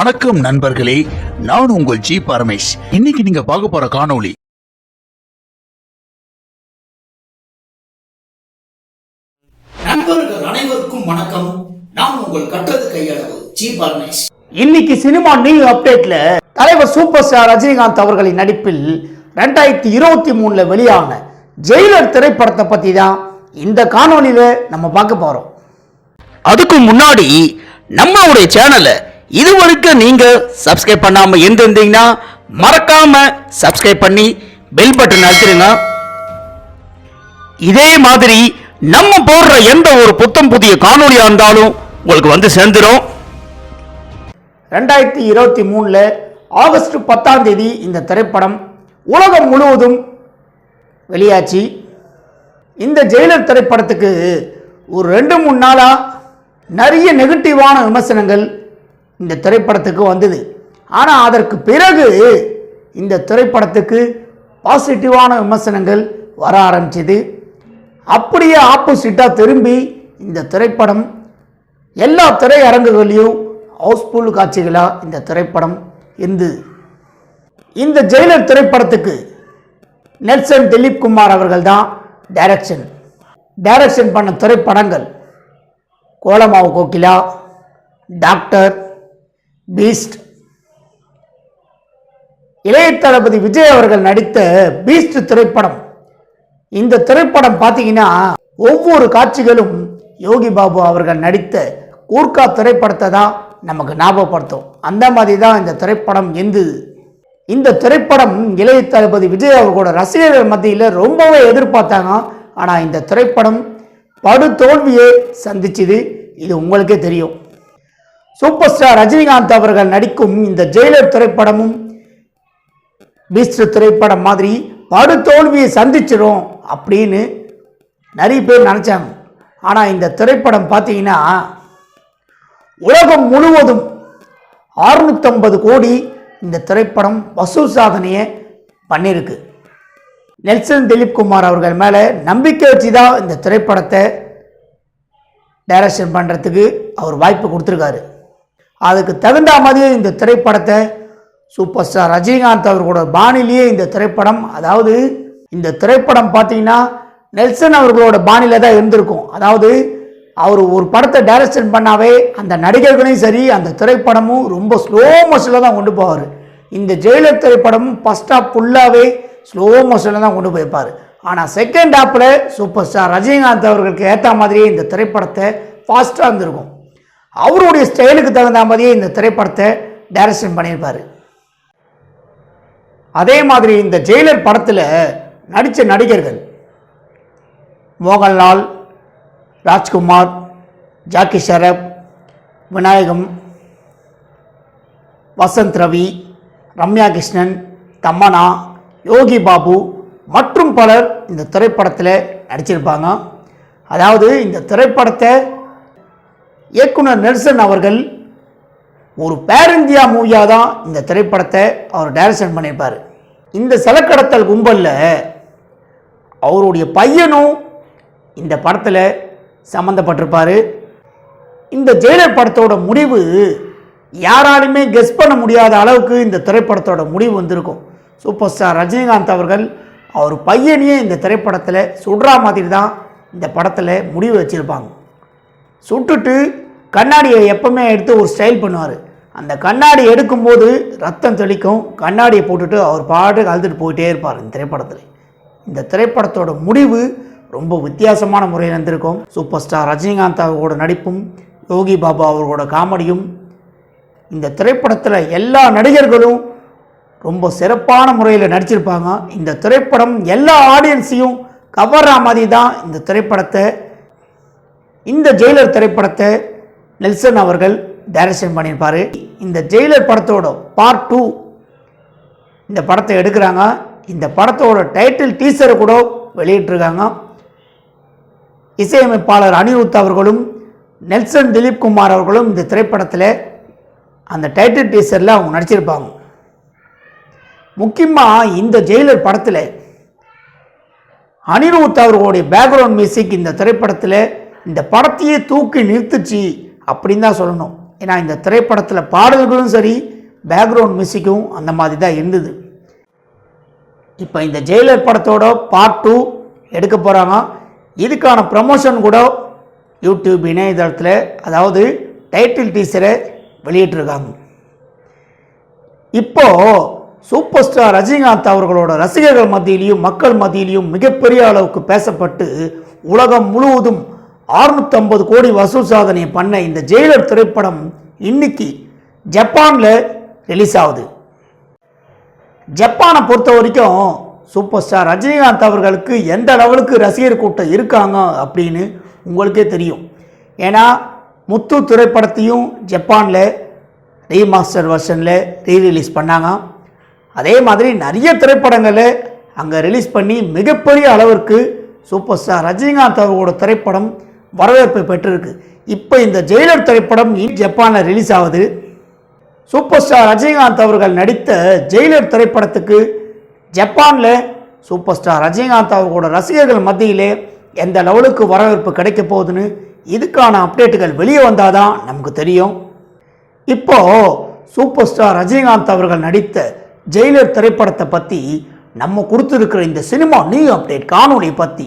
வணக்கம் நண்பர்களே நான் உங்கள் ஜி பரமேஷ். இன்னைக்கு நீங்க பார்க்க போற காணொளி நண்பர்கள் அனைவருக்கும் வணக்கம். நான் உங்கள் கட்டது கையளவு ஜி பரமேஷ். இன்னைக்கு சினிமா நியூ அப்டேட்ல தலைவர் சூப்பர் ஸ்டார் ரஜினிகாந்த் அவர்களின் நடிப்பில் ரெண்டாயிரத்தி இருபத்தி மூணுல வெளியான ஜெயிலர் திரைப்படத்தை பத்தி தான் இந்த காணொளியில நம்ம பார்க்க போறோம். அதுக்கு முன்னாடி நம்மளுடைய சேனலை இதுவரைக்கும் நீங்க சப்ஸ்கிரைப் பண்ணாம இருந்திருந்தீங்கன்னா மறக்காம சப்ஸ்கிரைப் பண்ணி பெல் பட்டன் அழுத்திருங்க. இதே மாதிரி நம்ம போடுற எந்த ஒரு புத்தம் புதிய காணொலியா இருந்தாலும் உங்களுக்கு வந்து சேர்ந்துடும் ரெண்டாயிரத்தி இருபத்தி மூணுல ஆகஸ்ட் பத்தாம் தேதி இந்த திரைப்படம் உலகம் முழுவதும் வெளியாச்சு. இந்த ஜெயிலர் திரைப்படத்துக்கு ஒரு ரெண்டு மூணு நாளாக நிறைய நெகட்டிவான விமர்சனங்கள் இந்த திரைப்படத்துக்கு வந்தது. ஆனால் அதற்கு பிறகு இந்த திரைப்படத்துக்கு பாசிட்டிவான விமர்சனங்கள் வர ஆரம்பிச்சது. அப்படியே ஆப்போசிட்டாக திரும்பி இந்த திரைப்படம் எல்லா திரையரங்குகளையும் ஹவுஸ்ஃபுல் காட்சிகளாக இந்த திரைப்படம் இருந்தது இந்த ஜெயிலர் திரைப்படத்துக்கு நெல்சன் திலீப் குமார் அவர்கள் தான் டைரக்ஷன் டைரக்ஷன் பண்ண திரைப்படங்கள் கோலமாவு கோகிலா டாக்டர் பீஸ்ட் இளைய தளபதி விஜய் அவர்கள் நடித்த பீஸ்ட் திரைப்படம். இந்த திரைப்படம் பார்த்தீங்கன்னா ஒவ்வொரு காட்சிகளும் யோகி பாபு அவர்கள் நடித்த கூர்க்கா திரைப்படத்தை தான் நமக்கு ஞாபகப்படுத்தும். அந்த மாதிரி தான் இந்த திரைப்படம் எந்தது இந்த திரைப்படம் இளைய தளபதி விஜய் அவர்களோட ரசிகர்கள் மத்தியில் ரொம்பவே எதிர்பார்த்தாங்க. ஆனால் இந்த திரைப்படம் படு தோல்வியை சந்திச்சுது. இது உங்களுக்கே தெரியும். சூப்பர் ஸ்டார் ரஜினிகாந்த் அவர்கள் நடிக்கும் இந்த ஜெயிலர் திரைப்படமும் பீஸ்ட் திரைப்படம் மாதிரி படு தோல்வியை சந்திச்சிடும் அப்படின்னு நிறைய பேர் நினச்சாங்க. ஆனால் இந்த திரைப்படம் பார்த்தீங்கன்னா உலகம் முழுவதும் 650 கோடி இந்த திரைப்படம் வசூல் சாதனையை பண்ணியிருக்கு. நெல்சன் திலீப் குமார் அவர்கள் மேலே நம்பிக்கை வச்சு தான் இந்த திரைப்படத்தை டைரக்ஷன் பண்ணுறதுக்கு அவர் வாய்ப்பு கொடுத்துருக்காரு. அதுக்கு தகுந்த மாதிரியே இந்த திரைப்படத்தை சூப்பர் ஸ்டார் ரஜினிகாந்த் அவர்களோட பாணிலேயே இந்த திரைப்படம் அதாவது இந்த திரைப்படம் பார்த்தீங்கன்னா நெல்சன் அவர்களோட பாணியில் தான் இருந்திருக்கும். அதாவது அவர் ஒரு படத்தை டைரக்ஷன் பண்ணாவே அந்த நடிகர்களையும் சரி அந்த திரைப்படமும் ரொம்ப ஸ்லோ மோஷனில் தான் கொண்டு போவார். இந்த ஜெயிலர் திரைப்படமும் ஃபஸ்ட் ஹாப் ஃபுல்லாகவே ஸ்லோ மோஷனில் தான் கொண்டு போயிருப்பார் ஆனால் செகண்ட் ஹாப்பில் சூப்பர் ஸ்டார் ரஜினிகாந்த் அவர்களுக்கு ஏற்ற மாதிரியே இந்த திரைப்படத்தை ஃபாஸ்ட்டாக இருந்திருக்கும். அவருடைய ஸ்டைலுக்கு தகுந்த மாதிரியே இந்த திரைப்படத்தை டைரக்ஷன் பண்ணியிருப்பார். அதே மாதிரி இந்த ஜெயிலர் படத்தில் நடித்த நடிகர்கள் மோகன்லால் ராஜ்குமார் ஜாக்கி ஷரப் விநாயகம் வசந்த் ரவி ரம்யா கிருஷ்ணன் தமனா யோகி பாபு மற்றும் பலர் இந்த திரைப்படத்தில் நடிச்சிருப்பாங்க. அதாவது இந்த திரைப்படத்தை இயக்குனர் நெல்சன் அவர்கள் ஒரு பேர் இந்தியா மூவியாக தான் இந்த திரைப்படத்தை அவர் டைரக்ஷன் பண்ணியிருப்பார். இந்த செலக்கடத்தல் கும்பலில் அவருடைய பையனும் இந்த படத்தில் சம்மந்தப்பட்டிருப்பார் இந்த ஜெயிலர் படத்தோட முடிவு யாராலுமே கெஸ் பண்ண முடியாத அளவுக்கு இந்த திரைப்படத்தோட முடிவு வந்திருக்கும். சூப்பர் ஸ்டார் ரஜினிகாந்த் அவர்கள் அவர் பையனையே இந்த திரைப்படத்தில் சுடுறா மாதிரி தான் இந்த படத்தில் முடிவு வச்சுருப்பாங்க. சுட்டுட்டு கண்ணாடியை எப்பவுமே எடுத்து ஒரு ஸ்டைல் பண்ணுவார். அந்த கண்ணாடி எடுக்கும்போது ரத்தம் தெளிக்கும். கண்ணாடியை போட்டுட்டு அவர் பாட்டுக்கு அழுதுட்டு போயிட்டே இருப்பார் இந்த திரைப்படத்தில். இந்த திரைப்படத்தோட முடிவு ரொம்ப வித்தியாசமான முறையில் இருந்திருக்கும் சூப்பர் ஸ்டார் ரஜினிகாந்த் அவர்களோட நடிப்பும் யோகி பாபா அவர்களோட காமெடியும். இந்த திரைப்படத்தில் எல்லா நடிகர்களும் ரொம்ப சிறப்பான முறையில் நடிச்சிருப்பாங்க. இந்த திரைப்படம் எல்லா ஆடியன்ஸையும் கவர்ற மாதிரி தான் இந்த திரைப்படத்தை இந்த ஜெயிலர் திரைப்படத்தை நெல்சன் அவர்கள் டைரக்ஷன் பண்ணியிருப்பார். இந்த ஜெயிலர் படத்தோட பார்ட் டூ இந்த படத்தை எடுக்கிறாங்க. இந்த படத்தோட டைட்டில் டீசரை கூட வெளியிட்டிருக்காங்க. இசையமைப்பாளர் அனிருத் அவர்களும் நெல்சன் திலீப் குமார் அவர்களும் இந்த திரைப்படத்தில் அந்த டைட்டில் டீசரில் அவங்க நடிச்சிருப்பாங்க. முக்கியமாக இந்த ஜெயிலர் படத்தில் அனிருத் அவர்களுடைய பேக்ரவுண்ட் மியூசிக் இந்த திரைப்படத்தில் இந்த படத்தையே தூக்கி நிறுத்துச்சு அப்படின்னு தான் சொல்லணும். ஏன்னா இந்த திரைப்படத்தில் பாடல்களும் சரி பேக்ரவுண்ட் மியூசிக்கும் அந்த மாதிரி தான் இருந்தது. இப்போ இந்த ஜெயிலர் படத்தோட பார்ட் டூ எடுக்க போகிறாங்க இதுக்கான ப்ரமோஷன் கூட யூடியூப் இணையதளத்தில் அதாவது டைட்டில் டீசரை வெளியிட்டிருக்காங்க. இப்போ சூப்பர் ஸ்டார் ரஜினிகாந்த் அவர்களோட ரசிகர்கள் மத்தியிலையும் மக்கள் மத்தியிலையும் மிகப்பெரிய அளவுக்கு பேசப்பட்டு உலகம் முழுவதும் 650 கோடி வசூல் சாதனை பண்ண இந்த ஜெயிலர் திரைப்படம் இன்னைக்கு ஜப்பானில் ரிலீஸ் ஆகுது. ஜப்பானை பொறுத்த வரைக்கும் சூப்பர் ஸ்டார் ரஜினிகாந்த் அவர்களுக்கு எந்த லெவலுக்கு ரசிகர் கூட்டம் இருக்காங்க அப்படின்னு உங்களுக்கே தெரியும். ஏன்னா முத்து திரைப்படத்தையும் ஜப்பானில் ரீமாஸ்டர் வெர்ஷனில் ரீ ரிலீஸ் பண்ணாங்க. அதே மாதிரி நிறைய திரைப்படங்களை அங்கே ரிலீஸ் பண்ணி மிகப்பெரிய அளவிற்கு சூப்பர் ஸ்டார் ரஜினிகாந்த் அவர்களோட திரைப்படம் வரவேற்பை பெற்றிருக்கு. இப்போ இந்த ஜெயிலர் திரைப்படம் ஜப்பானில் ரிலீஸ் ஆகுது. சூப்பர் ஸ்டார் ரஜினிகாந்த் அவர்கள் நடித்த ஜெயிலர் திரைப்படத்துக்கு ஜப்பானில் சூப்பர் ஸ்டார் ரஜினிகாந்த் அவர்களோட ரசிகர்கள் மத்தியிலே எந்த லெவலுக்கு வரவேற்பு கிடைக்க போகுதுன்னு இதுக்கான அப்டேட்டுகள் வெளியே வந்தால் தான் நமக்கு தெரியும். இப்போ சூப்பர் ஸ்டார் ரஜினிகாந்த் அவர்கள் நடித்த ஜெயிலர் திரைப்படத்தை பற்றி நம்ம கொடுத்துருக்கிற இந்த சினிமா நியூ அப்டேட் காணொளி பற்றி